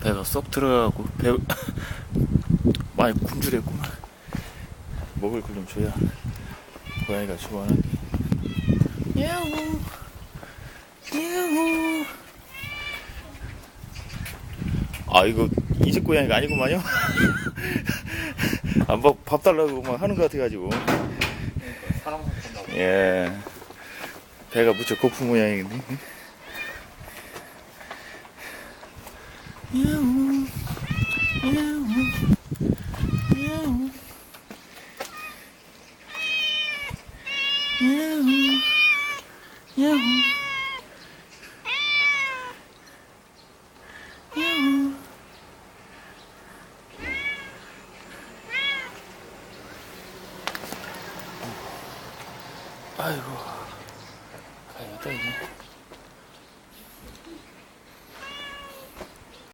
배가 쏙 들어가고 배 많이 굶주렸구만. 먹을 걸 좀 줘야 고양이가 좋아하는 야호 야호 아 이거 이 집 고양이가 아니구만요 안밥 밥 달라고 막 하는 것 같아가지고. 예 배가 무척 고픈 모양인데 야호 야호 야호 야호 야호 哎呦哎呀这已经